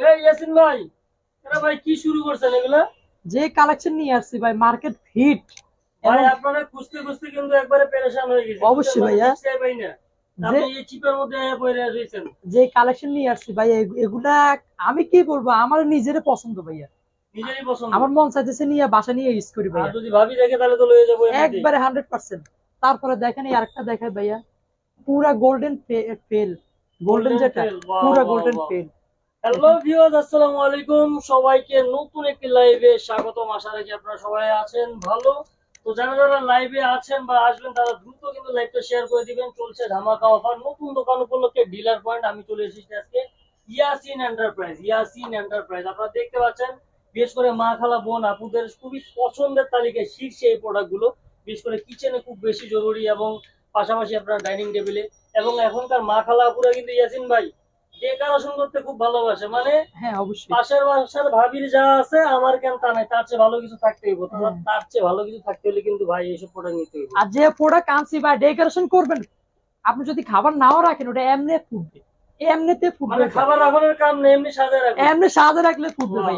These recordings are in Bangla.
এই ইয়াসিন ভাই এরা ভাই কি শুরু করছেন এগুলা? যে কালেকশন নিয়ে আসছি ভাই মার্কেট হিট ভাই আপনারা খুঁজতে খুঁজতে কিন্তু একবারে পেরেশান হয়ে গেছে অবশ্যই ভাইয়া। বুঝতে না। আপনি এই চিপের মধ্যে পড়ে রয়েছেন। যে কালেকশন নিয়ে আসছি ভাই এগুলা আমি কি বলব আমার নিজের পছন্দ ভাইয়া। নিজেরই পছন্দ। আমার মন চাইতেছে নিয়ে বাসা নিয়ে ইউজ করি ভাইয়া। যদি ভাবি দেখে তাহলে তো লয়ে যাব একবারে হান্ড্রেড পার্সেন্ট তারপরে দেখেন এই আরেকটা দেখায় ভাইয়া। পুরা গোল্ডেন ফেল গোল্ডেন যেটা পুরা গোল্ডেন। ফেল হ্যালো ভিউয়ার্স আসসালামু আলাইকুম। সবাইকে নতুন একটি লাইভে স্বাগতম। আশা রাখি আপনারা সবাই আছেন ভালো। তো যারা যারা লাইভে আছেন বা আসবেন, তারা দ্রুত কিন্তু লাইভটা শেয়ার করে দিবেন। চলছে ধামাকা অফার নতুন দোকান উপলক্ষে ডিলার পয়েন্ট আমি চলে এসেছি আজকে ইয়াসিন এন্টারপ্রাইজ ইয়াসিন এন্টারপ্রাইজ আপনারা দেখতে পাচ্ছেন, বিশেষ করে মা, খালা, বোন, আপুদের খুবই পছন্দের তালিকায় শীর্ষে এই প্রোডাক্টগুলো বিশেষ করে কিচেনে খুব বেশি জরুরি এবং পাশাপাশি আপনার ডাইনিং টেবিলে এবং এখনকার মা, খালা, আপুরা কিন্তু ইয়াসিন ভাই ডেকারেশন করতে খুব ভালোবাসে মানে হ্যাঁ অবশ্যই। পাশের বাসার ভাবির যা আছে আমার কেন তা নাই তার চেয়ে ভালো কিছু থাকতে হইব তার- হ্যাঁ। তার চেয়ে ভালো কিছু থাকতে হলে কিন্তু ভাই এইসব প্রোডাক্ট নিতে হইব। আর যে প্রোডাক্ট আনছি বা ডেকোরেশন করবেন। আপনি যদি খাবার নাও রাখেন ওটা এমনি ফুটবে। এমনিতে ফুটবে। মানে খাবার রাখানোর কাম নেই এমনি সাজায় রাখব। এমনি সাজে রাখলে ফুটবে ভাই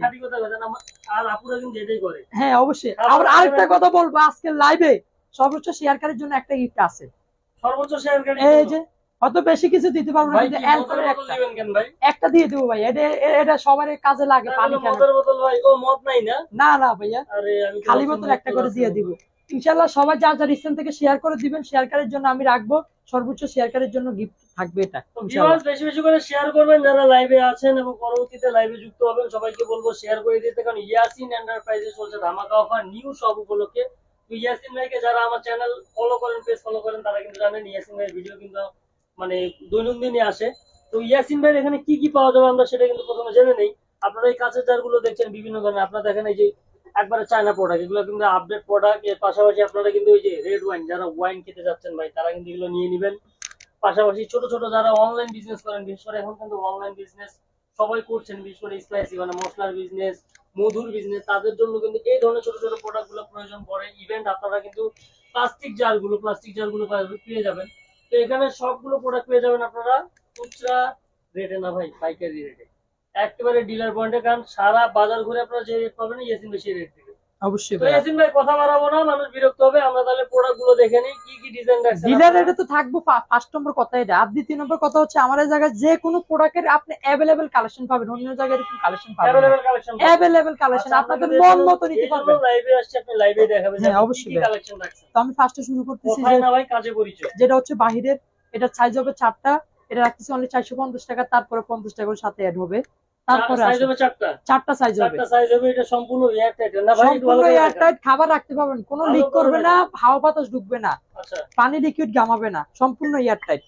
খাঁটি কথা আমার- আর আপুরা কিন্তু এটাই করে। হ্যাঁ অবশ্যই। আবার আরেকটা কথা বলব আজকে লাইভে সর্বোচ্চ শেয়ারকারীর জন্য একটা গিফট আছে। সর্বোচ্চ শেয়ার করে এই যে অত বেশি কিছু দিতে পারব না কিন্তু একটা। দিয়ে দেবো ভাই এটা এটা সবার কাজে লাগে পানি মদের বোতল ভাই ও মদ নাই না? না না ভাইয়া খালি বোতল একটা করে দিয়ে দিব। সবাই যার যার স্থান থেকে শেয়ার করে দিবেন শেয়ারকারীর জন্য আমি রাখব। সর্বোচ্চ শেয়ারকারীর জন্য গিফট থাকবে এটা বেশি বেশি করে শেয়ার করবেন যারা লাইভে আছেন এবং পরবর্তীতে লাইভে যুক্ত হবেন সবাইকে বলব শেয়ার করে দিতে। কারণ ইয়াসিন এন্টারপ্রাইজে চলছে ধামাকা অফার নিউ সব উপলক্ষে। ইয়াসিন ভাইকে যারা আমার চ্যানেল ফলো করেন পেজ ফলো করেন তারা কিন্তু জানেন ইয়াসিন ভাইয়ের ভিডিও কিন্তু মানে দৈনন্দিনই আসে। তো ইয়াসিন ভাইয়ের এখানে কি কি পাওয়া যাবে আমরা সেটা কিন্তু প্রথমে জেনে নেই। আপনারা এই কাঁচের জারগুলো দেখছেন বিভিন্ন ধরনের। আপনারা দেখেন এই যে একবারে চায়না প্রোডাক্ট এগুলো কিন্তু আপডেট প্রোডাক্টের পাশাপাশি আপনারা কিন্তু ওই যে রেড ওয়াইন যারা ওয়াইন খেতে যাচ্ছেন ভাই, তারা কিন্তু এগুলো নিয়ে নেবেন। পাশাপাশি ছোট ছোট যারা অনলাইন বিজনেস করেন, বিশেষ করে এখন কিন্তু অনলাইন বিজনেস সবাই করছেন, বিশেষ করে স্পাইসি মানে মশলার বিজনেস মধুর বিজনেস তাদের জন্য কিন্তু এই ধরনের ছোট ছোট প্রোডাক্টগুলো প্রয়োজন পড়ে। ইভেন্ট আপনারা কিন্তু প্লাস্টিক জারগুলো প্লাস্টিক জারগুলো পেয়ে যাবেন। তো এখানে সবগুলো প্রোডাক্ট পেয়ে যাবেন আপনারা। খুচরা রেটে না ভাই, পাইকারি রেটে একেবারে ডিলার পয়েন্টে কারণ সারা বাজার ঘুরে আপনারা যে রেট পাবেন ইয়াসিন বেশি রেট অবশ্যই ইয়াসিন ভাই কথা বাড়াবো না মানুষ বিরক্ত হবে। আমরা তাহলে প্রোডাক্টগুলো দেখে নিই কি কি ডিজাইন রাখছেন ডিলার এটা তো থাকব ফার্স্ট নম্বর কথা এটা। আর দ্বিতীয় নম্বর কথা হচ্ছে আমার জায়গায় যে কোনো প্রোডাক্টের আপনি পাবেন অন্য জায়গায় এরকম কালেকশন পাবেন আচ্ছা, আপনাদের আপনাদের মন মতো নিতে পারবেন। লাইভে আসছে আপনি লাইভে দেখাবেন হ্যাঁ, অবশ্যই কি কি ভাই। কালেকশন রাখছেন। তো আমি ফার্স্টে শুরু করতেছি যে ভাই কাজে পরিচয়। যেটা হচ্ছে বাহিরের এটা সাইজ হবে চারটা এটা রাখতেছি অনলি চারশো পঞ্চাশ টাকা তারপরে পঞ্চাশ টাকা সাথে অ্যাড হবে। তারপরে চারটা সাইজ হবে সম্পূর্ণ। এয়ারটাইট খাবার রাখতে পারবেন। কোনো লিক করবে না হাওয়া বাতাস ঢুকবে না। আচ্ছা। পানি লিকুইড গামাবে না। সম্পূর্ণ এয়ারটাইট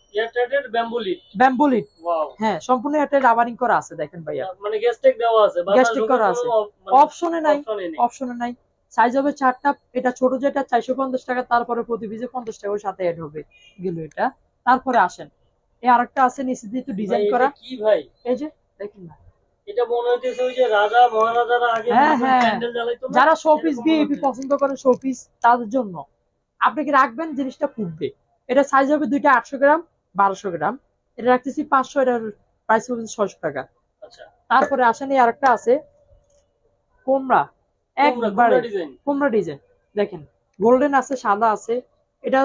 ব্যাম্বুলিট হ্যাঁ সম্পূর্ণ এয়ারটাইট রাবারিং করা আছে দেখেন ভাইয়া। মানে গ্যাস্ট্রিক দেওয়া আছে বাতাস করা আছে। মানে অপশনে নাই। অপশনে নাই। সাইজ হবে চারটা এটা ছোট যেটা চারশো পঞ্চাশ টাকা তারপরে প্রতি পিসে পঞ্চাশ টাকার সাথে অ্যাড হবে গেল এটা। তারপরে আসেন। এই আরেকটা আছে নিচে দিয়ে ডিজাইন করা। কি ভাই? এই যে দেখেন না এটা মনে হইতেছে ওই যে রাজা মহারাজারা আগে হ্যাঁ, হ্যাঁ। প্যান্ডেল জ্বালাইতো না? যারা শোপিস মনে পছন্দ করেন শোপিস তাদের জন্য। আপনি কি রাখবেন? জিনিসটা এটা সাইজ হবে দুইটা আটশো গ্রাম বারোশো গ্রাম। এটা রাখতেছি পাঁচশো এটার প্রাইস হবে ছয়শো টাকা। আচ্ছা। তারপরে আসেন এই আরেকটা আছে। কোমরা। একবারে। ডিজাইন কোমরা ডিজাইন দেখেন গোল্ডেন আছে সাদা আছে। এটা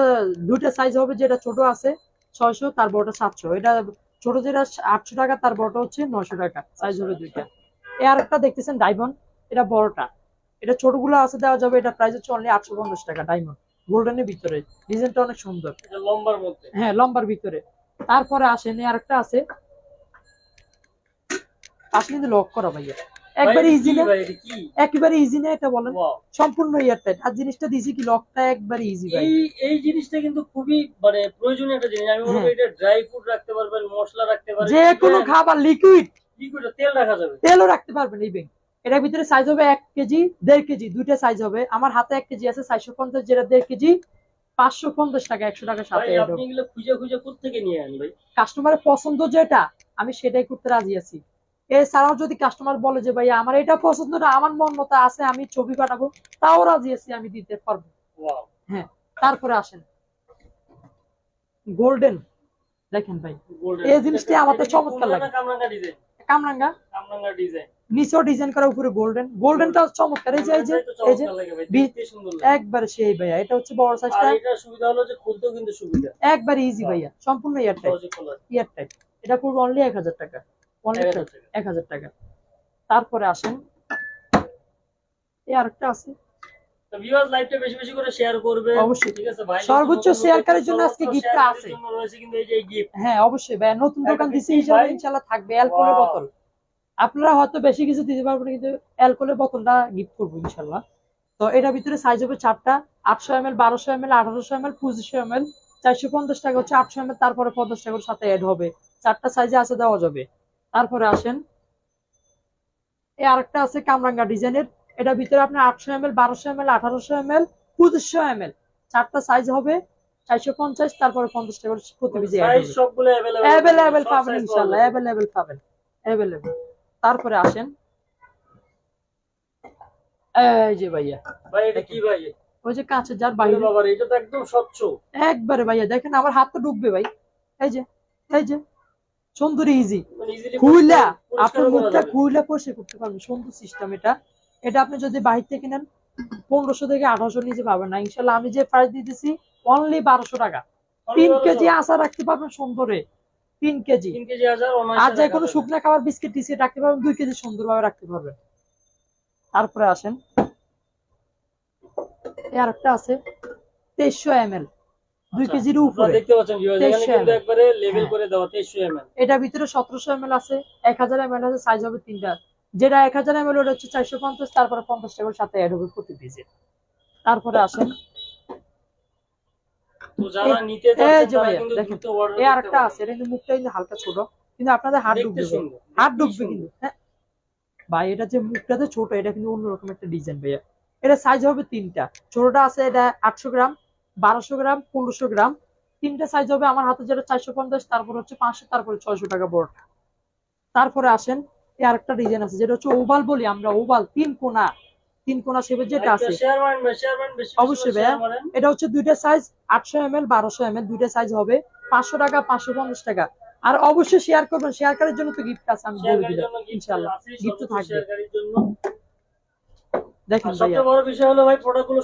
দুইটা সাইজ হবে যেটা ছোট আছে ছয়শো তার বড়টা সাতশো। এটা ছোট যেটা আটশো টাকা তার বড়টা হচ্ছে নয়শো টাকা সাইজ হবে দুইটা। আর আরেকটা দেখতেছেন ডায়মন্ড এটা বড়টা। এটা ছোটগুলো আছে দেওয়া যাবে এটা প্রাইস হচ্ছে অনলি আটশো পঞ্চাশ টাকা ডায়মন্ড গোল্ডেনের ভিতরে ডিজাইনটা অনেক সুন্দর। লম্বার মধ্যে। হ্যাঁ লম্বার ভিতরে। তারপরে আসেন আর একটা আছে। আসলে কিন্তু লক করা ভাইয়া। একবারে ইজি না? ভাই এটা কি? একেবারে ইজি না এটা বলেন? সম্পূর্ণ এয়ারটাইট আর জিনিসটা দিছি কি লকটা একবারে ইজি ভাই। এই এই জিনিসটা কিন্তু খুবই মানে প্রয়োজনীয় একটা জিনিস। আমি এটা ড্রাই ফ্রুট রাখতে পারবেন মশলা রাখতে পারবেন যে কোনো খাবার লিকুইড লিকুইড তেল রাখা যাবে। তেলও রাখতে পারবেন ইভেন এটার ভিতরে সাইজ হবে এক কেজি দেড় কেজি দুইটা সাইজ হবে। আমার হাতে এক কেজি আছে চারশো পঞ্চাশ যেটা দেড় কেজি পাঁচশো পঞ্চাশ টাকা একশো টাকা সাথে খুঁজে খুঁজে কোথেকে নিয়ে আন ভাই? কাস্টমারের পছন্দ যেটা আমি সেটাই করতে রাজি আছি। এছাড়াও যদি কাস্টমার বলে যে ভাই আমার এটা পছন্দ না আমার মন মতো আছে আমি ছবি পাঠাবো তাও রাজি আছি আমি দিতে পারব। হ্যাঁ তারপরে আসেন। গোল্ডেন দেখেন ভাই এই জিনিসটি আমাদের চমৎকার লাগে। কামরাঙ্গা ডিজাইন কামরাঙ্গা? ডিজাইন নিচেও ডিজাইন করা উপরে গোল্ডেন গোল্ডেনটা চমৎকার। এই যে এই যে এই যে। একবারে সেই ভাইয়া এটা হচ্ছে বড় আর সাইজটা এটার সুবিধা হলো যে খুলতেও কিন্তু সুবিধা। একবারে ইজি ভাইয়া সম্পূর্ণ সহজে খোলা যায়। এয়ারটাইট এটা পড়বে অনলি এক হাজার টাকা। এক হাজার টাকা। তারপরে আসেন। এই আরেকটা আছে। সর্বোচ্চ শেয়ারকারীর জন্য আজকে আছে। হ্যাঁ অবশ্যই ভাই নতুন দোকান দিছি হিসাবে। থাকবে অ্যালকোহলের বোতল। আপনারা হয়তো বেশি কিছু দিতে পারবেন না, কিন্তু অ্যালকোহলের বোতলটা গিফট করব ইনশাআল্লাহ তো এটার ভিতরে সাইজ হবে চারটা। আটশো এম এল বারোশো এম এল আঠারোশো এম এল পঁচিশশো এম এল। চারশো পঞ্চাশ টাকা হচ্ছে আটশো এম এল তারপরে পঞ্চাশ টাকার সাথে অ্যাড হবে। চারটা সাইজে আছে দেওয়া যাবে। তারপরে আসেন। এই আরেকটা আছে কামরাঙ্গা ডিজাইনের। এটা ভিতরে আপনার আটশো এম এল বারোশো এম এল আঠারোশো এম এল পঁচিশশো এম এল চারটা সাইজ হবে চারশো পঞ্চাশ তারপরে পঞ্চাশ টাকা প্রতি পিজি অ্যাভেলেবেল পাবেন ইনশাল্লাহ অ্যাভেলেবেল পাবেন অ্যাভেলেবেল তারপরে আসেন। ভাইয়া। ওই যে কাঁচের যার বাইরে। একদম একবারে ভাইয়া দেখেন আমার হাত তো ডুববে ভাই। এই যে এই যে। সুন্দর ইজি মানে খুইলা আপনার মুখটা খুইলা পরিষ্কার করতে পারবেন সুন্দর সিস্টেম এটা। এটা আপনি যদি বাহির থেকে নেন পনেরোশো থেকে আঠারোশো নিচে পাবেন না। ইনশাল্লাহ আমি যে প্রাইস দিতেছি অনলি বারোশো টাকা। তিন কেজি আশা রাখতে পারবেন সুন্দরে। তিন কেজি। কেজি আর যে কোনো শুকনা খাবার বিস্কিট টিস্কিট রাখতে পারবেন দুই কেজি সুন্দরভাবে রাখতে পারবেন। তারপরে আসেন। আর একটা আছে তেইশশো এম এল দুই আচ্ছা, কেজির উপরে। দেখতে পাচ্ছেন এখানে কিন্তু একবারে লেভেল হ্যাঁ। করে দেওয়া 2300 ml এটার ভিতরে আছে সাইজ হবে তিনটা। যেটা ওটা হচ্ছে তারপরে পঞ্চাশ টাকার সাথে অ্যাড হবে প্রতি পিসে তারপরে আসেন। তো যারা নিতে এই চাচ্ছেন তারা কিন্তু দ্রুত অর্ডার এই আরেকটা আছে এটা কিন্তু মুখটা কিন্তু হালকা ছোট কিন্তু আপনাদের হাত ডুববে হাত ডুববে কিন্তু হ্যাঁ। ভাই এটা যে মুখটাতে ছোট এটা কিন্তু অন্যরকম একটা ডিজাইন ভাইয়া। এটা সাইজ হবে তিনটা। ছোটটা আছে এটা আটশো গ্রাম বারোশো গ্রাম পনেরোশো গ্রাম। তিনটা সাইজ হবে আমার হাতে যেটা চারশো পঞ্চাশ তারপর হচ্ছে পাঁচশো তারপরে ছয়শো টাকা বড়টা। তারপরে আসেন এই আরেকটা ডিজাইন আছে যেটা হচ্ছে ওভাল বলি আমরা ওভাল তিন কোনা তিন কোনা শেপের যেটা আছে। মারেন বেশি অবশ্যই ভাইয়া। এটা হচ্ছে দুইটা সাইজ আটশো এম এল বারোশো এম এল দুইটা সাইজ হবে। পাঁচশো টাকা পাঁচশো পঞ্চাশ টাকা। আর অবশ্যই শেয়ার করবেন শেয়ার করার জন্য তো গিফট আছে আমি বলে দিলাম আছে, তো থাকবে। জন্য দেখেন ভাইয়া সবচেয়ে বড় বিষয় হলো ভাই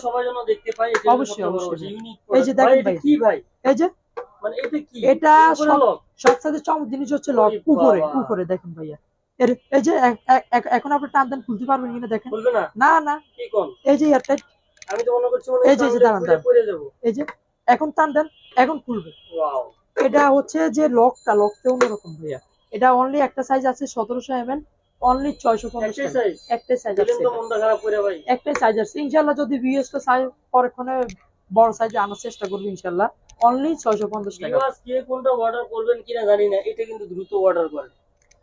সবাই যেন দেখতে পায় এটা অবশ্যই, অবশ্যই। এই যে দেখেন ভাই, কি ভাই? এই যে মানে এটা কি? এটা চমক জিনিস হচ্ছে লক উপরে উপরে দেখেন ভাইয়া। এর এই যে এখন আপনি টান টান খুলতে পারবেন কিনা দেখেন। বলবে না? না না। কি কোন? এই যে এয়ারটাইট। আমি তো মনে করছি মনে এই যে, দাঁড়ান। পড়ে যাব। এই যে এখন টান টান এখন খুলবে। ওয়াও এটা হচ্ছে যে লকটা লকটা অন্যরকম ভাইয়া। এটা অনলি একটা সাইজ আছে সতেরোশো এম এল অনলি ছয়শো পঞ্চাশ একটাই টাকা। সাইজ একটাই সাইজ আছে একটাই সাইজ আছে ইনশাল্লাহ যদি বিএসটা সাইজ পরক্ষণে বড় সাইজে আনার চেষ্টা করব ইনশাল্লাহ অনলি ছয়শো পঞ্চাশ টাকা। ভিউয়ার্স কে কোনটা অর্ডার করবেন কিনা জানি না এটা কিন্তু দ্রুত অর্ডার করেন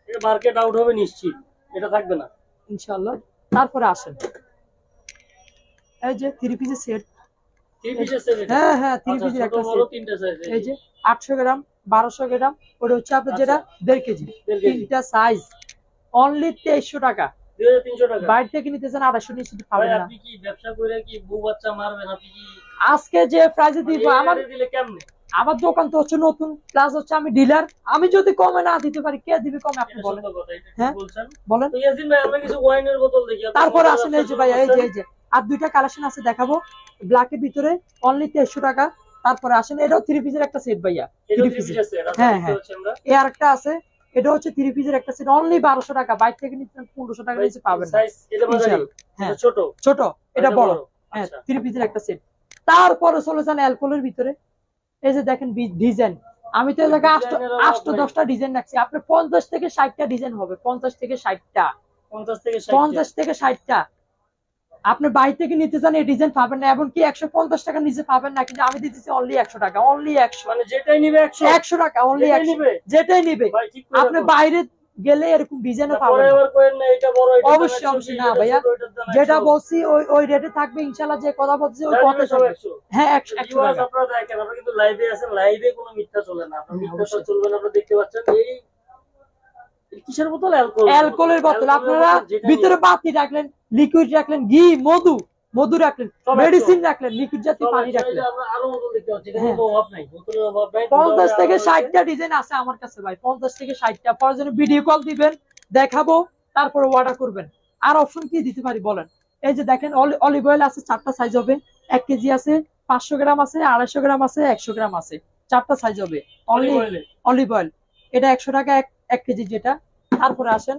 এটা মার্কেট আউট হবে নিশ্চিত এটা থাকবে না। ইনশাল্লাহ তারপরে আসেন। এই যে থ্রি পিসের সেট হ্যাঁ হ্যাঁ থ্রি আচ্ছা, পিসের একটা সেট সাইজ এই যে। আটশো গ্রাম বারোশো গ্রাম ওটা হচ্ছে আপনার যেটা দেড় কেজি। দেড় কেজি। তিনটা সাইজ অনলি তেইশশো টাকা। দুই হাজার তিনশো টাকা। বাইরে থেকে নিতে চান আড়াইশো নিচে পাবেন না। আপনি কি ব্যবসা করে কি বউ বাচ্চা মারবেন? আপনি কি আজকে যে প্রাইজে দিব আমার দিলে কেমনে? আমার দোকান তো হচ্ছে নতুন প্লাস হচ্ছে আমি ডিলার আমি যদি কমে না দিতে পারি কে দিবে কমে আপনি বলেন। হ্যাঁ? বলেন। ইয়াসিন ভাই আমরা কিছু ওয়াইনের বোতল দেখি আপনি তারপরে আসেন এই যে ভাই এই যে এই যে আর দুইটা কালেকশন আছে দেখাবো। ব্ল্যাকের ভিতরে অনলি তেইশশো টাকা। তারপরে আসেন এটাও থ্রি পিসের একটা সেট ভাইয়া। piece আছে, এটা হ্যাঁ, হ্যাঁ। এ আরেকটা আছে এটা হচ্ছে থ্রি পিসের একটা সেট অনলি বারোশো টাকা। বাইরে থেকে নিচে পনেরোশো টাকা নিচে পাবেন হ্যাঁ। ছোট। ছোট। এটা বড়। হ্যাঁ আচ্ছা। থ্রি পিসের একটা সেট তারপরে চলে যান অ্যালকোহলের ভিতরে। এই যে দেখেন ডিজাইন আমি তো এটাকে জায়গায় আষ্ট দশটা ডিজাইন রাখছি। আপনার পঞ্চাশ থেকে ষাটটা ডিজাইন হবে। পঞ্চাশ থেকে ষাটটা। 50 থেকে 60 পঞ্চাশ থেকে ষাটটা। আপনি বাইরে থেকে নিতে চান এই ডিজাইন পাবেন না এমনকি একশো পঞ্চাশ টাকা নিচে পাবেন না কিন্তু আমি দিতেছি অনলি একশো টাকা অনলি একশো। মানে যেটাই নিবে 100 একশো টাকা অনলি একশো। যেটাই নিবে। আপনি বাইরে গেলে এরকম ডিজাইনও পাবেন বড় অবশ্যই, অবশ্যই না ভাইয়া। যেটা বলছি ওই ওই রেটে থাকবে ইনশাল্লাহ যে কথা বলছি ওই কথা হ্যাঁ একশো একশো আপনারা দেখেন আপনারা কিন্তু লাইভে আছেন লাইভে কোনো মিথ্যা চলে না। আপনার মিথ্যা চলবে না আপনারা দেখতে পাচ্ছেন এই কিসের বোতল? অ্যালকোহল অ্যালকোহলের বোতল। আপনারা ভিতরে বাতি রাখলেন লিকুইড রাখলেন ঘি মধু মধু রাখলেন মেডিসিন রাখলেন লিকুইড জাতীয় পানি রাখলেন। হ্যাঁ। পঞ্চাশ থেকে ষাটটা ডিজাইন আছে আমার কাছে ভাই। পঞ্চাশ থেকে ষাটটা। পরে ভিডিও কল দিবেন দেখাবো তারপরে অর্ডার করবেন। আর অপশন কি দিতে পারি বলেন? এই যে দেখেন অলিভ অয়েল আছে চারটা সাইজ হবে। এক কেজি আছে পাঁচশো গ্রাম আছে আড়াইশো গ্রাম আছে একশো গ্রাম আছে। চারটা সাইজ হবে। অলিভ অয়েল এটা একশো টাকা এক এক কেজি যেটা। তারপরে আসেন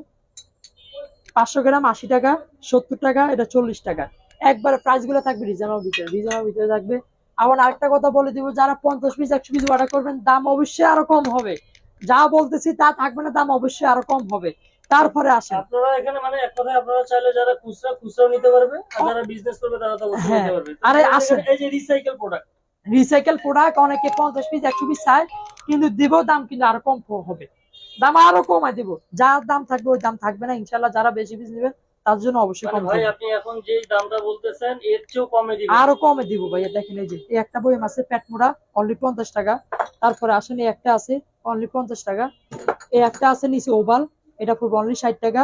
পাঁচশো গ্রাম আশি টাকা সত্তর টাকা এটা চল্লিশ টাকা। একবার প্রাইসগুলো থাকবে রিজনেবল ভিতরে রিজনেবল ভিতরে থাকবে। আবার আরেকটা কথা বলে দিব যারা পঞ্চাশ পিস একশো পিস অর্ডার করবেন দাম অবশ্যই আরও কম হবে। যা বলতেছি তা থাকবে না দাম অবশ্যই আরও কম হবে। তারপরে আসেন। আপনারা এখানে মানে এক কথায় আপনারা চাইলে যারা খুচরা খুচরাও নিতে পারবে আর যারা বিজনেস করবে তারা তো অবশ্যই হ্যাঁ। নিতে পারবে। আরে আসেন। এই যে রিসাইকেল প্রোডাক্ট রিসাইকেল প্রোডাক্ট অনেকে পঞ্চাশ পিস একশো পিস চায় কিন্তু দিব দাম কিন্তু আরও কম হবে। দাম আরও কমায় দিব। যার দাম থাকবে ওই দাম থাকবে না ইনশাল্লাহ যারা বেশি পিস নেবেন তার জন্য অবশ্যই মানে কম ভাই আপনি এখন যে দামটা বলতেছেন এর চেয়েও কমে দিবেন। আরও কমে দিব ভাইয়া দেখেন এই যে এই একটা বইম আছে পেট মোড়া অনলি পঞ্চাশ টাকা। তারপরে আসেন এই একটা আছে অনলি পঞ্চাশ টাকা। এই একটা আছে নিচে ওভাল এটা পড়বে অনলি ষাট টাকা।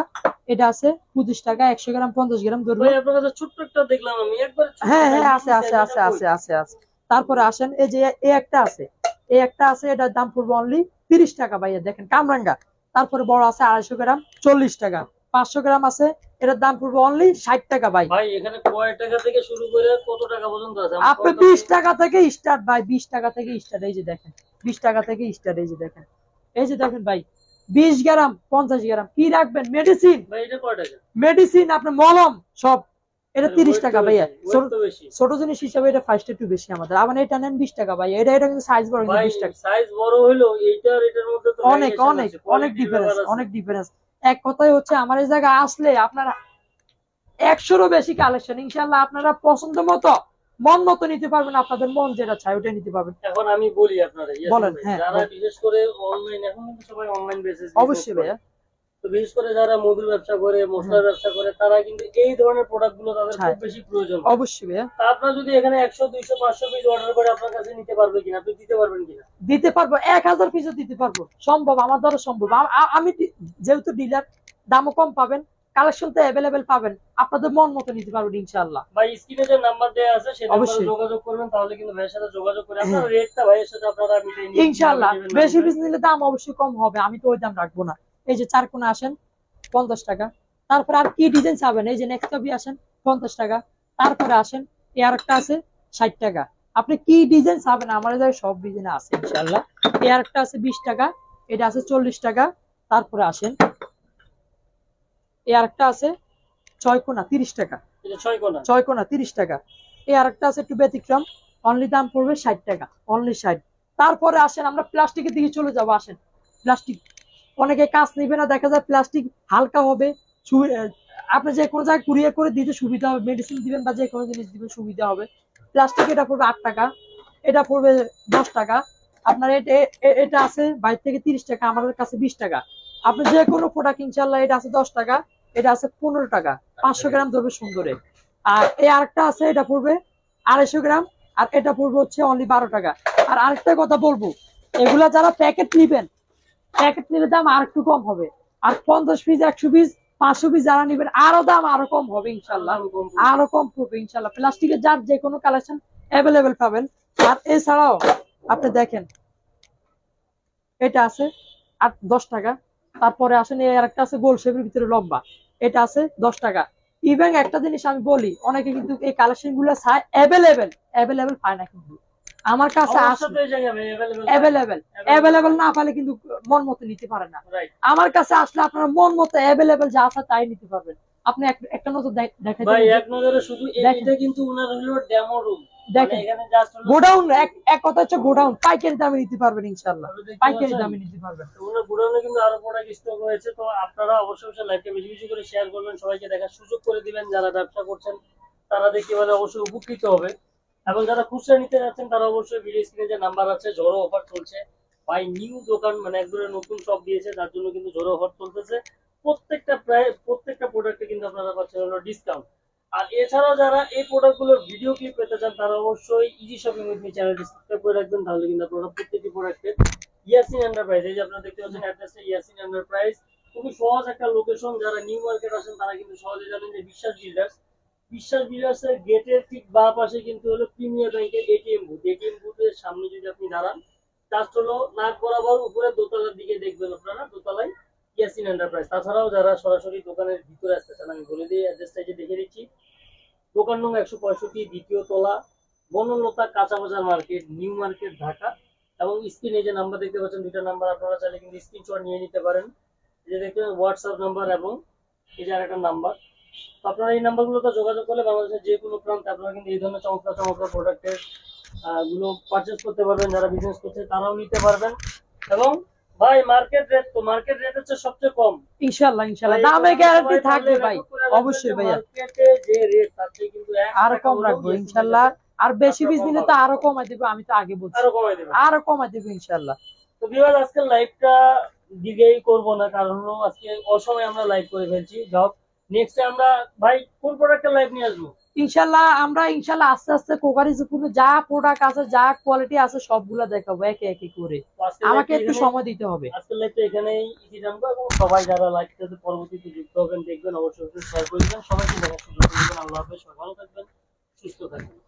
এটা আছে পঁচিশ টাকা একশো গ্রাম পঞ্চাশ গ্রাম ধরবে। ভাই আপনার কাছে ছোট্ট একটা দেখলাম আমি একবার হ্যাঁ হ্যাঁ আছে আছে আছে আছে আছে আছে। তারপরে আসেন এই যে এই একটা আছে এই একটা আছে এটার দাম পড়বে অনলি তিরিশ টাকা ভাইয়া দেখেন কামরাঙ্গা। তারপরে বড় আছে আড়াইশো গ্রাম চল্লিশ টাকা। পাঁচশো গ্রাম আছে এটার দাম পড়বে অনলি ষাট টাকা ভাই। ভাই এখানে কয় টাকা থেকে শুরু করে কত টাকা পর্যন্ত আছে? আপনি বিশ টাকা থেকে স্টার্ট ভাই বিশ টাকা থেকে স্টার্ট এই যে দেখেন বিশ টাকা থেকে স্টার্ট এই যে দেখেন। এই যে দেখেন ভাই বিশ গ্রাম পঞ্চাশ গ্রাম কি রাখবেন? মেডিসিন মেডিসিন আপনার মলম সব। এটা তিরিশ Weight টাকা ভাইয়া। ছোট- জিনিস হিসাবে এটা ফার্স্ট একটু বেশি আমাদের। আবার এটা নেন বিশ টাকা ভাই এটা এটা কিন্তু সাইজ বড় কিন্তু ভাই বিশ টাকা। সাইজ বড় হইল এইটার এটার মধ্যে তো অনেক অনেক অনেক ডিফারেন্স অনেক ডিফারেন্স এক কথায় হচ্ছে আমার এই জায়গায় আসলে আপনারা একশোরও বেশি কালেকশন ইনশাল্লাহ আপনারা পছন্দ মতো মন মতো নিতে পারবেন আপনাদের মন যেটা চাই ওটা নিতে পারবেন। এখন আমি বলি আপনারা বলেন, হ্যাঁ, যারা বিশেষ করে অনলাইন এখন কিন্তু সবাই অনলাইন বেসিস অবশ্যই ভাইয়া। বিশেষ করে যারা মধুর ব্যবসা করে মশলার ব্যবসা করে তারা কিন্তু এই ধরনের প্রোডাক্টগুলো তাদের খুব বেশি প্রয়োজন। অবশ্যই আপনার যদি এখানে একশো দুইশো পাঁচশো পিস অর্ডার করে আপনার কাছে নিতে পারবে কিনা আপনি দিতে পারবেন কিনা? দিতে পারব এক হাজার পিসও দিতে পারব। সম্ভব আমার দ্বারা সম্ভব। আমি যেহেতু ডিলার দামও কম পাবেন কালেকশন তো অ্যাভেলেবেল পাবেন। আপনাদের মন মতো নিতে পারবেন ইনশাল্লাহ ভাই স্ক্রিনে যে নাম্বার দেওয়া আছে নাম্বারে অবশ্যই। যোগাযোগ করবেন তাহলে কিন্তু ভাইয়ের সাথে যোগাযোগ করে আপনার রেটটা ভাইয়ের সাথে আপনারা মিটিয়ে বেশি দিবেন। নিলে দাম অবশ্যই কম হবে আমি তো ওই দাম রাখব না। এই যে চার কোনা আসেন পঞ্চাশ টাকা। তারপরে আর কি ডিজাইন চাবেন? এই যে নেক্সট কপি আসেন পঞ্চাশ টাকা। তারপরে আসেন এই আরেকটা আছে ষাট টাকা। আপনি কি ডিজাইন চাবেন? আমার সব ডিজাইন আছে ইনশাল্লাহ এই আরেকটা আছে বিশ টাকা এটা আছে চল্লিশ টাকা। তারপরে আসেন এই আরেকটা আছে ছয় কোনা তিরিশ টাকা। ছয় কোনা? তিরিশ টাকা। এই আরেকটা আছে একটু ব্যতিক্রম অনলি দাম পড়বে ষাট টাকা অনলি ষাট। তারপরে আসেন আমরা প্লাস্টিকের দিকে চলে যাব আসেন। প্লাস্টিক অনেকে কাজ নেবে না দেখা যায় প্লাস্টিক হালকা হবে আপনি যে কোনো জায়গায় কুরিয়ার করে দিতে সুবিধা হবে মেডিসিন দিবেন বা যে কোনো জিনিস দিবেন সুবিধা হবে। প্লাস্টিক এটা পড়বে আট টাকা এটা পড়বে দশ টাকা আপনার এটা এটা আছে বাইর থেকে তিরিশ টাকা আমাদের কাছে বিশ টাকা। আপনি যে কোনো প্রোডাক্ট ইনশাল্লাহ এটা আছে দশ টাকা এটা আছে পনেরো টাকা পাঁচশো গ্রাম ধরবে সুন্দরে। আর এই আরেকটা আছে এটা পড়বে আড়াইশো গ্রাম আর এটা পড়বে হচ্ছে অনলি বারো টাকা। আর আরেকটা কথা বলব এগুলা যারা প্যাকেট নিবেন প্যাকেট নিলে দাম আর একটু কম হবে। আর পঞ্চাশ পিস একশো পিস পাঁচশো পিস যারা নিবেন আরও দাম আরও কম হবে ইনশাল্লাহ। আরও কম পড়বে ইনশাল্লাহ প্লাস্টিকের যার যে কোনো কালেকশন অ্যাভেলেবেল পাবেন। আর এছাড়াও আপনি দেখেন এটা আছে আট দশ টাকা। তারপরে আসেন এই আরেকটা আছে গোল শেপের ভিতরে লম্বা। এটা আছে দশ টাকা। ইভেন একটা জিনিস আমি বলি অনেকে কিন্তু এই কালেকশনগুলো চায় অ্যাভেলেবেল অ্যাভেলেবেল পায় না কিন্তু। আমার কাছে অ্যাভেলেবেল অ্যাভেলেবেল না পালে কিন্তু মন মতো নিতে পারে না। আমার কাছে আসলে আপনার মন মতো অ্যাভেলেবেল যা আছে তাই নিতে পারবেন। আপনি একটা নজর দেখাই ভাই এক নজরে শুধু এই- দেখেন। এটা কিন্তু উনার হলো ডেমো রুম দেখেন। এখানে জাস্ট হলো গোডাউন এক কথা হচ্ছে গোডাউন পাইকারি দামে নিতে পারবেন ইনশাল্লাহ পাইকারি দামে নিতে পারবেন। ওনার গোডাউনে কিন্তু আরও প্রোডাক্ট স্টক রয়েছে। তো আপনারা অবশ্যই অবশ্যই লাইভটা বেশি বেশি করে শেয়ার করবেন। সবাইকে দেখার সুযোগ করে দিবেন। যারা ব্যবসা করছেন তারা দেখে মানে অবশ্যই উপকৃত হবে এবং যারা খুচরা নিতে যাচ্ছেন, তারা অবশ্যই ভিডিও স্ক্রিনে যে নাম্বার আছে ঝড়ো অফার চলছে। ভাই নিউ দোকান মানে একবারে নতুন শপ দিয়েছে তার জন্য কিন্তু ঝড়ো অফার চলতেছে। প্রত্যেকটা প্রায়, প্রত্যেকটা প্রোডাক্টে কিন্তু আপনারা পাচ্ছেন হলো ডিসকাউন্ট আর এছাড়াও যারা এই প্রোডাক্টগুলোর ভিডিও ক্লিপ পেতে চান, তারা অবশ্যই ইজি শপিং উইথ মি চ্যানেলটি সাবস্ক্রাইব করে রাখবেন, তাহলে কিন্তু আপনারা প্রত্যেকটি প্রোডাক্টের ইয়াসিন এন্টারপ্রাইজ এই যে আপনারা দেখতে পাচ্ছেন অ্যাড্রেসটা ইয়াসিন এন্টারপ্রাইজ খুবই সহজ একটা লোকেশন যারা নিউ মার্কেট আসেন, তারা কিন্তু সহজে জানেন যে বিশ্বাস বিল্ডার্স বিশ্বাস বিল্ডার্স এর গেটের ঠিক বা পাশে কিন্তু হলো প্রিমিয়ার ব্যাংকের এটিএম বুথ। এটিএম বুথের সামনে যদি আপনি দাঁড়ান জাস্ট হলো নাক বরাবর উপরে দোতলার দিকে দেখবেন আপনারা, দোতলায় ইয়াসিন এন্টারপ্রাইজ তাছাড়াও যারা সরাসরি দোকানের ভিতরে আসতে চান, আমি বলে দিই অ্যাড্রেসটা যে দেখে দিচ্ছি। দোকান নং একশো পঁয়ষট্টি, দ্বিতীয় তলা, বনলতা কাঁচা বাজার মার্কেট, নিউ মার্কেট, ঢাকা। এবং স্ক্রিনে যে নাম্বার দেখতে পাচ্ছেন, দুইটা নাম্বার আপনারা চাইলে কিন্তু স্ক্রিনশট নিয়ে নিতে পারেন। এই যে দেখতে হোয়াটসঅ্যাপ নাম্বার এবং এই যে আরেকটা নাম্বার তো আপনারা এই নাম্বারগুলোতে যোগাযোগ করলে বাংলাদেশের যে কোনো প্রান্তে আপনারা কিন্তু এই ধরনের চমৎকার চমৎকার প্রোডাক্টেরগুলো পারচেস করতে পারবেন যারা বিজনেস করছে তারাও নিতে পারবেন। এবং ভাই মার্কেট রেট তো মার্কেট রেট হচ্ছে সবচেয়ে কম। ইনশাল্লাহ ভাই, দামে গ্যারান্টি থাকবে ভাই। অবশ্যই যে ভাইয়া। মার্কেটে যে রেট থেকে কিন্তু আর কম রাখব বেশি ইনশাল্লাহ আর বেশি পিস কম নিলে তো আরও কমাই দেবো আমি তো আগে বলছি। আরও কমাই দেবেন আরও কমাই দেবো ইনশাল্লাহ তো বিভাগ আজকে লাইভটা দিকেই করব না কারণ হলো আজকে অসময় আমরা লাইভ করে ফেলছি। যাও নেক্সট আমরা ভাই কোন প্রোডাক্টের লাইভ নিয়ে আসব? ইনশাল্লাহ আমরা ইনশাল্লাহ আস্তে আস্তে কোকারিজ যা প্রোডাক্ট আছে যা কোয়ালিটি আছে সবগুলা দেখাবো একে একে করে। আমাকে একটু সময় দিতে হবে। আজকের লাইভটা এখানেই ইতি জানব এবং সবাই যারা লাইভটাতে পরবর্তীতে যুক্ত হবেন দেখবেন অবশ্যই শেয়ার করে দিবেন। সবাইকে দেখার সুযোগ করে দিবেন। আল্লাহ হাফেজ সবাই ভালো থাকবেন সুস্থ থাকবেন।